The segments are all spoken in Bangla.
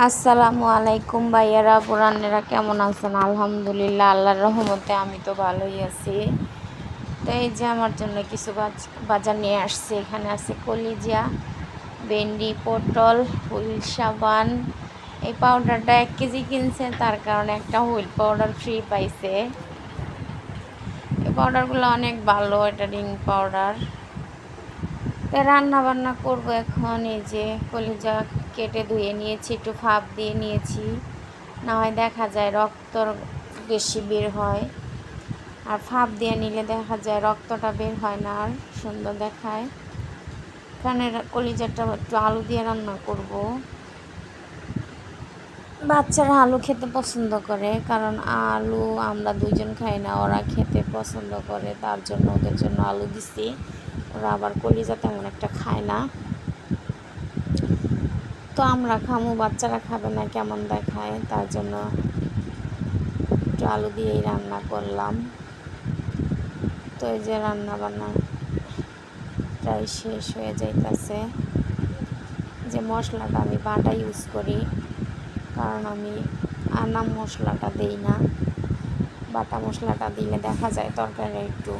আসসালামু আলাইকুম ভাইয়ারা পুরানেরা কেমন আছেন? আলহামদুলিল্লাহ, আল্লাহর রহমতে আমি তো ভালোই আছি। তো এই যে আমার জন্য কিছু বাজ- বাজার নিয়ে আসছে। এখানে আছে কলিজা, ভেন্ডি, পটল, হুইল সাবান। এই পাউডারটা এক কেজি কিনছে, তার কারণে একটা হুইল পাউডার ফ্রি পাইছে। এই পাউডারগুলো অনেক ভালো, এটা রিং পাউডার। রান্না বান্না করব এখন, এই যে কলিজা কেটে ধুয়ে নিয়েছি, একটু ভাপ দিয়ে নিয়েছি। না হয় দেখা যায় রক্ত বেশি বের হয়। আর ভাপ দিয়ে নিলে দেখা যায় রক্তটা বের হয় না আর, সুন্দর দেখায়। এখানে কলিজাটা একটু আলু দিয়ে রান্না করব। বাচ্চারা আলু খেতে পছন্দ করে, কারণ আলু আমরা দুইজন খাই না, ওরা খেতে পছন্দ করে, তার জন্য ওদের জন্য আলু দিছি। ওরা আবার কলিজা তেমন একটা খায় না। তো আমরা খামু, বাচ্চারা খাবে না, কেমন দেখায়? তার জন্য একটু আলু দিয়েই রান্না করলাম। তো এই যে রান্না বান্না প্রায় শেষ হয়ে যাইতেছে। যে মশলাটা আমি বাটা ইউজ করি, কারণ আমি আনাম মশলাটা দেই না। বাটা মশলাটা দিলে দেখা যায় তরকারি একটু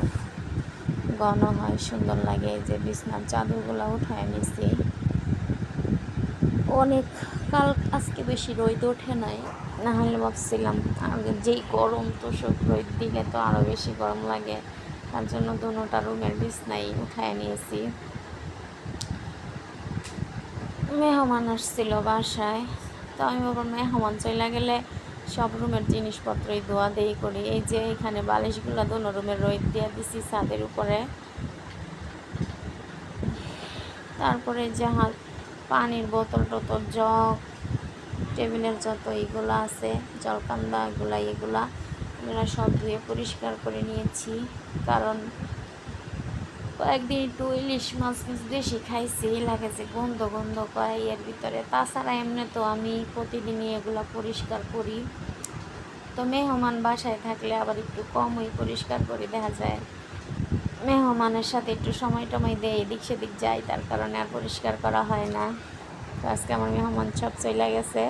ঘন হয়, সুন্দর লাগে। যে বিছনার চাদরগুলো উঠায় নিছি। অনেক কাল আজকে বেশি রোদ ওঠে নাই। না হলে ভাবছিলাম, আগে যেই গরম তো সব রোদ দিলে তো আরও বেশি গরম লাগে। তার জন্য দুটা রুমের বিছনাই উঠায় নিয়েছি। মেহমান আসছিল বাসায়। তো আমি বাবার মেহমান চলে গেলে সব রুমের জিনিসপত্রই ধোয়া দেই করি। এই যে এখানে বালিশগুলো দোনো রুমের রোদ দিয়ে দিছি ছাদের উপরে। তারপরে যে পানির বোতল টোতল, জগ, টেবিলের যত এগুলো আছে, জলকান্দা এগুলা এগুলা, এগুলো সব ধুয়ে পরিষ্কার করে নিয়েছি। কারণ কয়েকদিন একটু ইলিশ মাছ মাছ বেশি খাইছি লাগে যে গন্ধ গন্ধ করে এর ভিতরে। তাছাড়া এমনি তো আমি প্রতিদিনই এগুলো পরিষ্কার করি। তো মেহমান বাসায় থাকলে আবার একটু কমই পরিষ্কার করি, দেখা যায়। মেহমানের সাথে একটু সময় টময় দেয় এদিক সেদিক যাই, তার কারণে আর পরিষ্কার করা হয় না। তো আজকে আমার মেহমান সব চলে গেছে।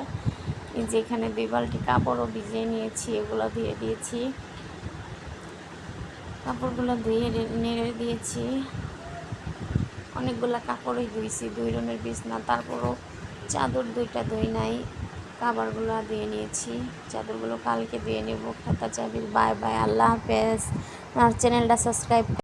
যেখানে দুই বালতি কাপড়ও ভিজিয়ে নিয়েছি, এগুলো ধুয়ে দিয়েছি। কাপড়গুলো ধুয়ে নেড়ে দিয়েছি। অনেকগুলো কাপড়ই ধুয়েছি দুই রুমের বিছনা, তারপরও চাদর দুইটা ধুই নাই, কাবারগুলো দিয়ে নিয়েছি। চাদরগুলো কালকে দিয়ে নেব। খাতা চাবির বাই বাই। আল্লাহ হাফেজ। আমার চ্যানেলটা সাবস্ক্রাইব